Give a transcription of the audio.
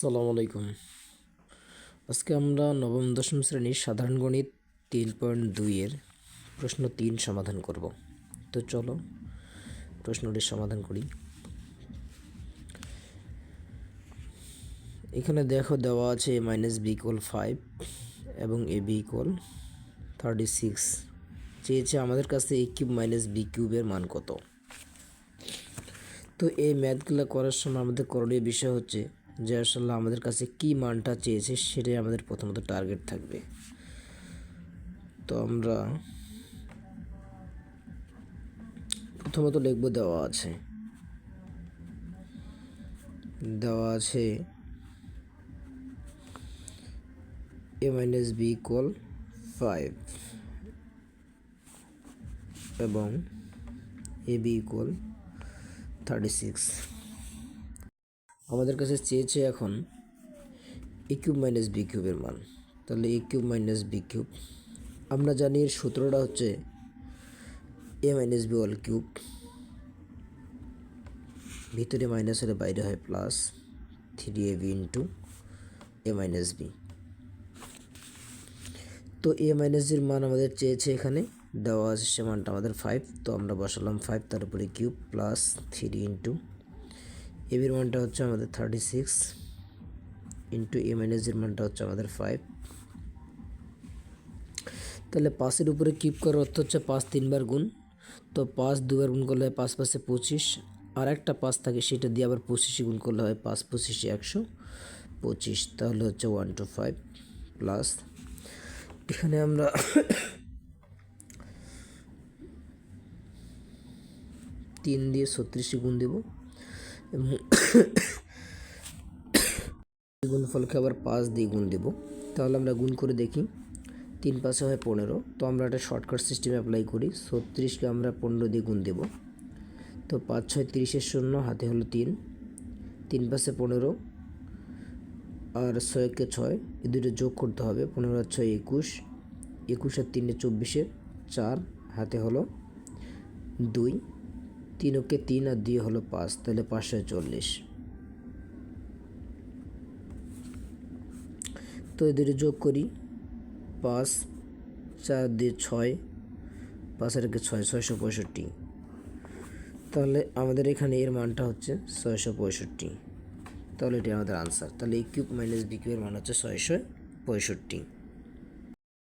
আসসালামু আলাইকুম। আজকে আমরা নবম, দশম শ্রেণির সাধারণ গণিত তিন পয়েন্ট দুইয়ের প্রশ্ন তিন সমাধান করব। তো চলো প্রশ্নটি সমাধান করি। এখানে দেখো দেওয়া আছে A minus B equal five এবং A B equal thirty six চেয়েছে আমাদের কাছে এ কিউব মাইনাস বি কিউবের মান কত। তো এই ম্যাথগুলো করার সময় আমাদের করণীয় বিষয় হচ্ছে যে আসলে আমাদের কাছে কি মানটা চেয়েছে সেটাই আমাদের প্রথমত টার্গেট থাকবে। তো আমরা প্রথমত লিখব দেওয়া আছে। দেওয়া আছে A minus B equal five এবং A B equal thirty six আমাদের কাছে চেয়েছে এখন এ কিউব মাইনাস বি কিউবের মান। তাহলে A cube minus B cube, আমরা জানি এর সূত্রটা হচ্ছে A minus B all cube, ভিতরে মাইনাস হলে বাইরে হয় plus three A B into A minus B তো এ মাইনাস জির মান আমাদের চেয়েছে এখানে, দেওয়া আছে সে মানটা আমাদের ফাইভ তো আমরা বসালাম ফাইভ তার উপরে কিউব প্লাস থ্রি ইন্টু এবির মানটা হচ্ছে আমাদের থার্টি সিক্স ইন্টু এ মাইনাসের মানটা হচ্ছে আমাদের ফাইভ তাহলে পাঁচের উপরে কিপ করার অর্থ হচ্ছে পাঁচ তিনবার গুণ। তো পাঁচ দুবার গুণ করলে হয় পাঁচ পাঁচে পঁচিশ। আর একটা পাঁচ থাকে সেটা দিয়ে আবার পঁচিশে গুণ করলে হয় পাঁচ পঁচিশে একশো পঁচিশ। তাহলে হচ্ছে ওয়ান টু ফাইভ প্লাস এখানে আমরা তিন দিয়ে ছত্রিশে গুণ দেবো। এবং গুণফলকে আবার পাঁচ দিয়ে গুণ দেব। তাহলে আমরা গুণ করে দেখি। তিন পাশে হয় পনেরো। তো আমরা একটা শর্টকাট সিস্টেম অ্যাপ্লাই করি। ছত্রিশকে আমরা পনেরো দিয়ে গুণ দেব। তো পাঁচ ছয় তিরিশের শূন্য, হাতে হলো তিন। তিন পাশে পনেরো আর ছয়কে ছয় এ দুটো যোগ করতে হবে। পনেরো আর ছয় একুশ। একুশ আর তিনে চব্বিশের চার, হাতে হলো দুই। তিন ওকে তিন আর দুই হলো পাঁচ, তাহলে পাঁচশো চল্লিশ। তো এদের যোগ করি, পাঁচ, চার দিয়ে ছয়, পাঁচ আর ছয়, ছয়শো পঁয়ষট্টি। তাহলে আমাদের এখানে এর মানটা হচ্ছে ছয়শো পঁয়ষট্টি। তাহলে এটি আমাদের আনসার তাহলে এই কিউব মাইনাস বি কিউবের মান হচ্ছে ছয়শো পঁয়ষট্টি।